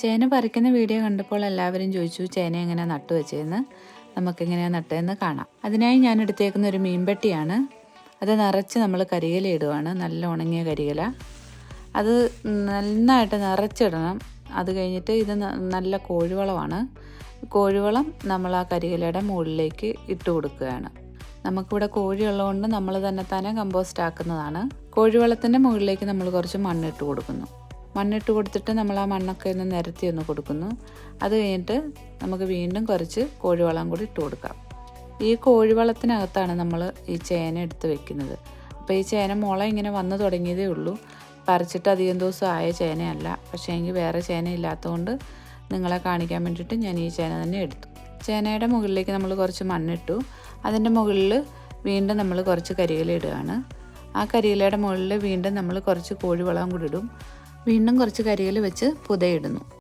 ചേന പറിക്കുന്ന വീഡിയോ കണ്ടപ്പോൾ എല്ലാവരും ചോദിച്ചു ചേന എങ്ങനെ നട്ടു വെച്ചതെന്ന് നമുക്കെങ്ങനെയാണ് നട്ടതെന്ന് കാണാം. അതിനായി ഞാൻ എടുത്തേക്കുന്ന ഒരു മീൻപെട്ടിയാണ്. അത് നിറച്ച് നമ്മൾ കരിയില ഇടുവാണ്. നല്ല ഉണങ്ങിയ കരിയില. അത് നന്നായിട്ട് നിറച്ചിടണം. അത് കഴിഞ്ഞിട്ട് ഇത് നല്ല കോഴിവളമാണ്. കോഴിവളം നമ്മൾ ആ കരികലയുടെ മുകളിലേക്ക് ഇട്ട് കൊടുക്കുകയാണ്. നമുക്കിവിടെ കോഴിയുള്ളതുകൊണ്ട് നമ്മൾ തന്നെ തന്നെ കമ്പോസ്റ്റ് ആക്കുന്നതാണ്. കോഴിവളത്തിന്റെ മുകളിലേക്ക് നമ്മൾ കുറച്ച് മണ്ണിട്ട് കൊടുക്കുന്നു. മണ്ണിട്ട് കൊടുത്തിട്ട് നമ്മൾ ആ മണ്ണൊക്കെ ഒന്ന് നിരത്തി ഒന്ന് കൊടുക്കുന്നു. അത് കഴിഞ്ഞിട്ട് നമുക്ക് വീണ്ടും കുറച്ച് കോഴിവളം കൂടി ഇട്ട് കൊടുക്കാം. ഈ കോഴിവളത്തിനകത്താണ് നമ്മൾ ഈ ചേന എടുത്ത് വെക്കുന്നത്. അപ്പോൾ ഈ ചേന മുള ഇങ്ങനെ വന്നു തുടങ്ങിയതേ ഉള്ളൂ. പറിച്ചിട്ട് അധികം ദിവസം ആയ ചേനയല്ല. പക്ഷേ എനിക്ക് വേറെ ചേന ഇല്ലാത്തതുകൊണ്ട് നിങ്ങളെ കാണിക്കാൻ വേണ്ടിയിട്ട് ഞാൻ ഈ ചേന തന്നെ എടുത്തു. ചേനയുടെ മുകളിലേക്ക് നമ്മൾ കുറച്ച് മണ്ണിട്ടു. അതിന്റെ മുകളിൽ വീണ്ടും നമ്മൾ കുറച്ച് കരിയില ഇടുകയാണ്. ആ കരിയിലയുടെ മുകളിൽ വീണ്ടും നമ്മൾ കുറച്ച് കോഴിവളം കൂടി ഇടും. വീണ്ടും കുറച്ച് കരിയില വെച്ച് പുതയിടുന്നു.